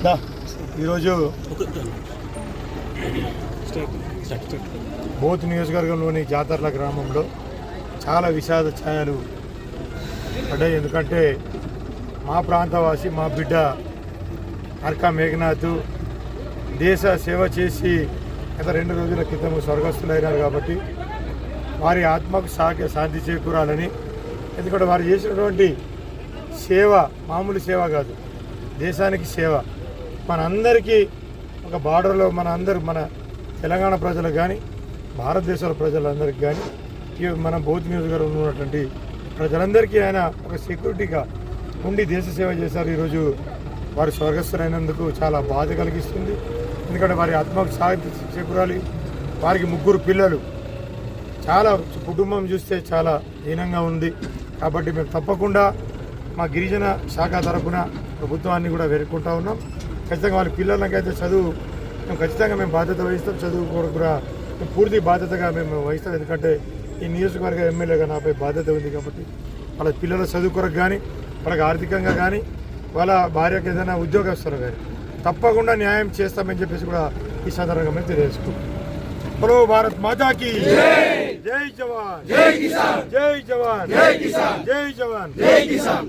ఈరోజు బోత్ నియోజకవర్గంలోని జాతర్ల గ్రామంలో చాలా విషాద ఛాయలు పడ్డాయి. ఎందుకంటే మా ప్రాంతవాసి మా బిడ్డ అర్కా మేఘనాథ్ దేశ సేవ చేసి గత రెండు రోజుల క్రితం స్వర్గస్థులైనారు కాబట్టి వారి ఆత్మకు సాకే శాంతి చేకూరాలని. ఎందుకంటే వారు చేసినటువంటి సేవ మామూలు సేవ కాదు. దేశానికి సేవ. మనందరికీ ఒక బార్డర్లో మన అందరు మన తెలంగాణ ప్రజలకు కానీ భారతదేశంలో ప్రజలందరికీ కానీ మన బౌద్ధ నియోజకవర్గంలో ఉన్నటువంటి ప్రజలందరికీ ఆయన ఒక సెక్యూరిటీగా ఉండి దేశ సేవ చేశారు. ఈరోజు వారు స్వర్గస్థులైనందుకు చాలా బాధ కలిగిస్తుంది. ఎందుకంటే వారి ఆత్మకు సాగి చేకూరాలి వారికి ముగ్గురు పిల్లలు. చాలా కుటుంబం చూస్తే చాలా హీనంగా ఉంది. కాబట్టి మేము తప్పకుండా మా గిరిజన శాఖ తరపున ప్రభుత్వాన్ని కూడా వేడుకుంటా ఉన్నాం. ఖచ్చితంగా వాళ్ళ పిల్లలకైతే చదువు మేము ఖచ్చితంగా మేము బాధ్యత వహిస్తాం చదువు కొరకు కూడా మేము పూర్తి బాధ్యతగా మేము వహిస్తాం. ఎందుకంటే ఈ నియోజకవర్గ ఎమ్మెల్యేగా నాపై బాధ్యత ఉంది కాబట్టి వాళ్ళ పిల్లల చదువు కొరకు కానీ వాళ్ళకి ఆర్థికంగా కానీ వాళ్ళ భార్యకు ఏదైనా ఉద్యోగస్తులు కానీ తప్పకుండా న్యాయం చేస్తామని చెప్పేసి కూడా ఈ సందర్భంగా మేము తెలియజేసుకుంటాం భారత్ మాతాకి జై జవాన్! జై కిసాన్! జై జవాన్! జై కిసాన్! జై జవాన్! జై కిసాన్!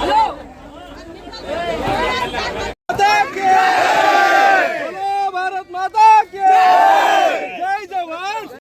హలో